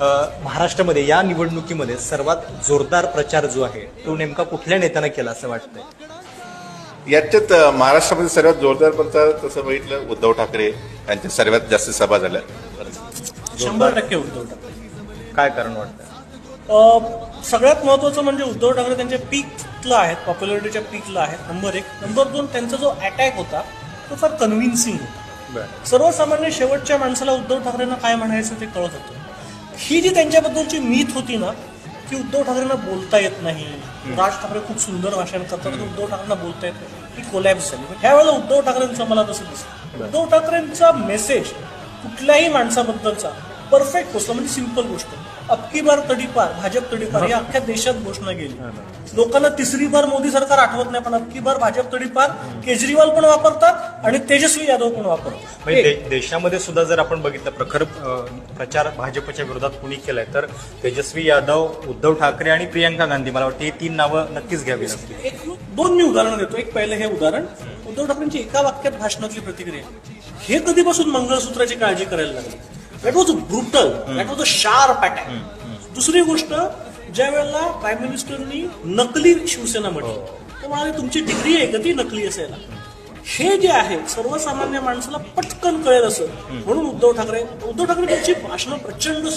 अ, महाराष्ट्रामध्ये या निवडणुकीमध्ये सर्वात जोरदार प्रचार जो आहे तो नेमका कुठल्या नेत्यानं केला असं वाटतंय? याच्यात महाराष्ट्रामध्ये सर्वात जोरदार प्रचार तसं बघितलं उद्धव ठाकरे यांच्या सर्वात जास्त सभा झाल्या. शंभर टक्के उद्धव ठाकरे. काय कारण वाटतं अ, सगळ्यात महत्वाचं म्हणजे उद्धव ठाकरे त्यांच्या पीकला आहेत पॉप्युलरिटीच्या पीकला आहेत नंबर एक. नंबर दोन त्यांचा जो अटॅक होता तो फार कन्व्हिन्सिंग होता. बरं. सर्वसामान्य शेवटच्या माणसाला उद्धव ठाकरेंना काय म्हणायचं ते कळत होतं. ही जी त्यांच्याबद्दलची मीथ होती ना की उद्धव ठाकरेंना बोलता येत नाही. राज ठाकरे खूप सुंदर भाषण करतात उद्धव ठाकरेंना बोलता येत नाही. ही कोलॅप्स झाली. ह्या वेळेला उद्धव ठाकरेंचं मला तसं दिसतं उद्धव ठाकरेंचा मेसेज कुठल्याही माणसाबद्दलचा परफेक्ट पोचला म्हणजे सिंपल गोष्ट. अबकी बार तडीपार भाजप तडीपार ही अख्ख्या देशात घोषणा केली लोकांना तिसरी बार मोदी सरकार आठवत नाही पण अबकी बार भाजप तडीपार केजरीवाल पण वापरतात आणि तेजस्वी यादव पण वापरतात. म्हणजे दे- देशामध्ये सुद्धा जर आपण बघितलं प्रखर प्रचार भाजपच्या विरोधात कुणी केलाय तर तेजस्वी यादव उद्धव ठाकरे आणि प्रियंका गांधी. मला वाटतं ही तीन नावं नक्कीच घ्यावी लागतील. एक दोन मी उदाहरण देतो. एक पहिलं हे उदाहरण. उद्धव ठाकरेंची एका वाक्यात भाषणातली प्रतिक्रिया. हे कधीपासून मंगळसूत्राची काळजी करायला लागली? That was brutal that was a sharp attack दुसरी गोष्ट ज्या वेळेला प्राईम मिनिस्टरनी नकली शिवसेना म्हटली तर म्हणाले तुमची डिग्री आहे का ती नकली असायला? हे जे आहे सर्वसामान्य माणसाला पटकन कळेल असं. म्हणून उद्धव ठाकरे उद्धव ठाकरे त्यांची भाषणं प्रचंड